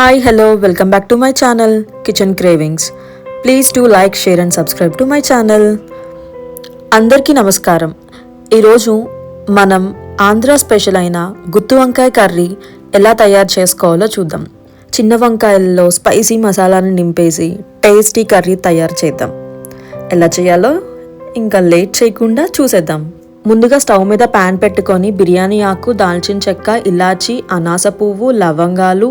Hi hello welcome back to my channel kitchen cravings please to like share and subscribe to my channel అందరికీ నమస్కారం. ఈరోజు మనం Andhra special అయిన గుత్తి వంకాయ curry ఎలా తయారు చేసుకోవాలో చూద్దాం. చిన్న వంకాయల్లో స్పైసీ మసాలాను నింపేసి టేస్టీ కర్రీ తయారు చేద్దాం. ఎలా చేయాలో ఇంకా లేట్ చేయకుండా చూసేద్దాం. ముందుగా స్టవ్ మీద ప్యాన్ పెట్టుకొని బిర్యానీ ఆకు దాల్చిన చెక్క ఇలాచి అనాస పువ్వు లవంగాలు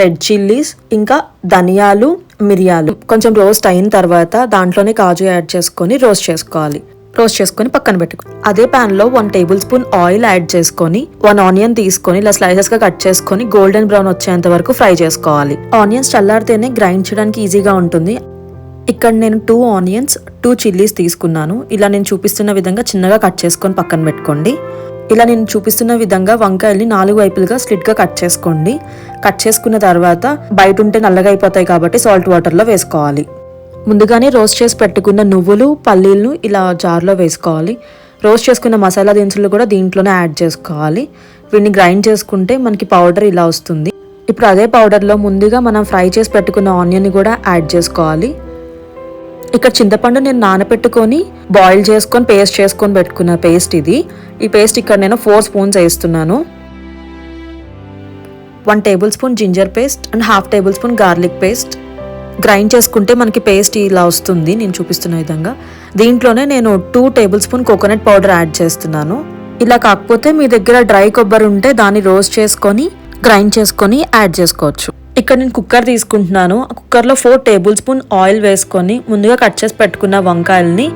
రెడ్ చిల్లీస్ ఇంకా ధనియాలు మిరియాలు. కొంచెం రోస్ట్ అయిన తర్వాత దాంట్లోనే కాజు యాడ్ చేసుకొని రోస్ట్ చేసుకోవాలి. రోస్ట్ చేసుకొని పక్కన పెట్టుకో. అదే పాన్లో one tablespoon oil add చేసుకొని వన్ ఆనియన్ తీసుకొని ఇలా స్లైసెస్గా కట్ చేసుకొని గోల్డెన్ బ్రౌన్ వచ్చేంత వరకు ఫ్రై చేసుకోవాలి. ఆనియన్స్ చల్లారితేనే గ్రైండ్ చేయడానికి ఈజీగా ఉంటుంది. ఇక్కడ నేను టూ ఆనియన్స్ టూ చిల్లీస్ తీసుకున్నాను. ఇలా నేను చూపిస్తున్న విధంగా చిన్నగా కట్ చేసుకొని పక్కన పెట్టుకోండి. ఇలా నేను చూపిస్తున్న విధంగా వంకాయల్ని నాలుగు వైపులుగా స్లిట్గా కట్ చేసుకోండి. కట్ చేసుకున్న తర్వాత బయట ఉంటే నల్లగా అయిపోతాయి కాబట్టి సాల్ట్ వాటర్లో వేసుకోవాలి. ముందుగానే రోస్ట్ చేసి పెట్టుకున్న నువ్వులు పల్లీలను ఇలా జార్లో వేసుకోవాలి. రోస్ట్ చేసుకున్న మసాలా దినుసులు కూడా దీంట్లోనే యాడ్ చేసుకోవాలి. వీటిని గ్రైండ్ చేసుకుంటే మనకి పౌడర్ ఇలా వస్తుంది. ఇప్పుడు అదే పౌడర్లో ముందుగా మనం ఫ్రై చేసి పెట్టుకున్న ఆనియన్ కూడా యాడ్ చేసుకోవాలి. ఇక్కడ చింతపండు నేను నానబెట్టుకొని బాయిల్ చేసుకొని పేస్ట్ చేసుకొని పెట్టుకున్న పేస్ట్ ఇది. ఈ పేస్ట్ ఇక్కడ నేను ఫోర్ స్పూన్స్ వేస్తున్నాను. One tablespoon ginger paste and half tablespoon garlic paste. Grind చేసుకుంటే మనకి పేస్ట్ ఇలా వస్తుంది. నేను చూపిస్తున్న విధంగా. దీంట్లోనే నేను two tablespoon coconut powder add చేస్తున్నాను. ఇలా కాకపోతే మీ దగ్గర డ్రై కొబ్బరి ఉంటే దాన్ని రోస్ట్ చేసుకొని గ్రైండ్ చేసుకొని యాడ్ చేసుకోవచ్చు. ఇక్కడ నేను కుక్కర్ తీసుకుంటున్నాను. కుక్కర్లో ఫోర్ టేబుల్ స్పూన్ ఆయిల్ వేసుకొని ముందుగా కట్ చేసి పెట్టుకున్న వంకాయల్ని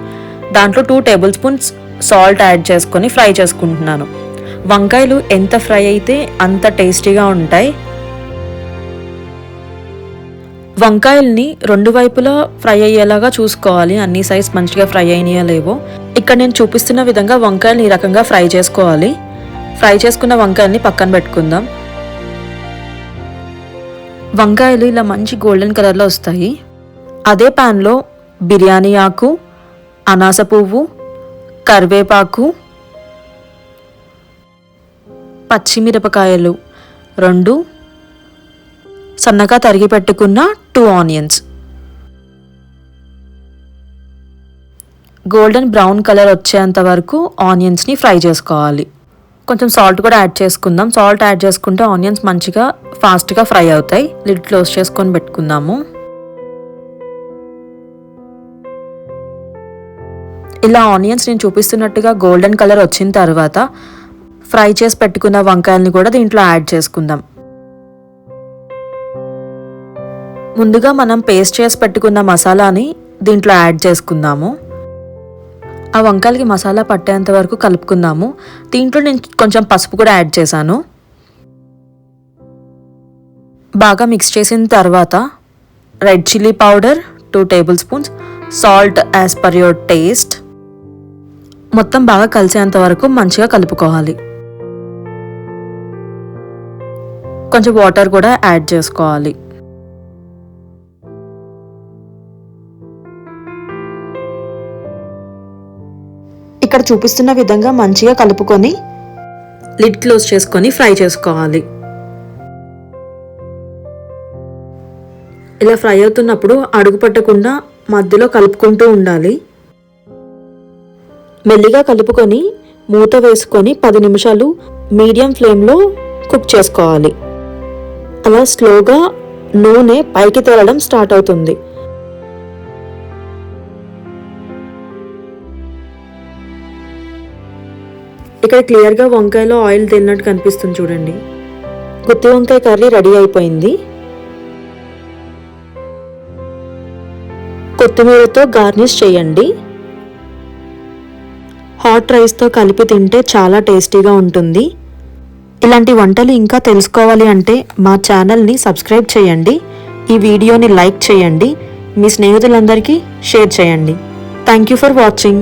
దాంట్లో two tablespoons salt add చేసుకొని ఫ్రై చేసుకుంటున్నాను. వంకాయలు ఎంత ఫ్రై అయితే అంత టేస్టీగా ఉంటాయి. వంకాయల్ని రెండు వైపులా ఫ్రై అయ్యేలాగా చూసుకోవాలి. అన్ని సైజ్ మంచిగా ఫ్రై అయినాయో లేవో. ఇక్కడ నేను చూపిస్తున్న విధంగా వంకాయలు ఈ రకంగా ఫ్రై చేసుకోవాలి. ఫ్రై చేసుకున్న వంకాయల్ని పక్కన పెట్టుకుందాం. వంకాయలు ఇలా మంచి గోల్డెన్ కలర్లో వస్తాయి. అదే ప్యాన్లో బిర్యానీ ఆకు అనాస పువ్వు కరివేపాకు పచ్చిమిరపకాయలు రెండు సన్నగా తరిగి పెట్టుకున్న two onions golden brown colour వచ్చేంత వరకు ఆనియన్స్ని ఫ్రై చేసుకోవాలి. కొంచెం సాల్ట్ కూడా యాడ్ చేసుకుందాం. సాల్ట్ యాడ్ చేసుకుంటే ఆనియన్స్ మంచిగా ఫాస్ట్గా ఫ్రై అవుతాయి. లిడ్ క్లోజ్ చేసుకొని పెట్టుకుందాము. ఇలా ఆనియన్స్ నేను చూపిస్తున్నట్టుగా గోల్డెన్ కలర్ వచ్చిన తర్వాత ఫ్రై చేసి పెట్టుకున్న వంకాయల్ని కూడా దీంట్లో యాడ్ చేసుకుందాం. ముందుగా మనం పేస్ట్ చేసి పెట్టుకున్న మసాలాని దీంట్లో యాడ్ చేసుకుందాము. ఆ వంకాయలకి మసాలా పట్టేంత వరకు కలుపుకుందాము. దీంట్లో నేను కొంచెం పసుపు కూడా యాడ్ చేశాను. బాగా మిక్స్ చేసిన తర్వాత red chilli powder two tablespoons salt as per your taste. మొత్తం బాగా కలిసేంత వరకు మంచిగా కలుపుకోవాలి. కొంచెం వాటర్ కూడా యాడ్ చేసుకోవాలి. ఇక్కడ చూపిస్తున్న విధంగా మంచిగా కలుపుకొని లిడ్ క్లోజ్ చేసుకొని ఫ్రై చేసుకోవాలి. ఇలా ఫ్రై అవుతున్నప్పుడు అడుగు పట్టకుండా మధ్యలో కలుపుకుంటూ ఉండాలి. మెల్లిగా కలుపుకొని మూత వేసుకొని పది నిమిషాలు మీడియం ఫ్లేమ్లో కుక్ చేసుకోవాలి. అలా స్లోగా నూనె పైకి తేలడం స్టార్ట్ అవుతుంది. ఇక్కడ క్లియర్గా వంకాయలో ఆయిల్ తేలినట్టు కనిపిస్తుంది చూడండి. గుత్తి వంకాయ కర్రీ రెడీ అయిపోయింది. కొత్తిమీరతో గార్నిష్ చేయండి. హాట్ రైస్తో కలిపి తింటే చాలా టేస్టీగా ఉంటుంది. ఇలాంటి వంటలు ఇంకా తెలుసుకోవాలి అంటే మా ఛానల్ని సబ్స్క్రైబ్ చేయండి. ఈ వీడియోని లైక్ చేయండి. మీ స్నేహితులందరికీ షేర్ చేయండి. Thank you for watching.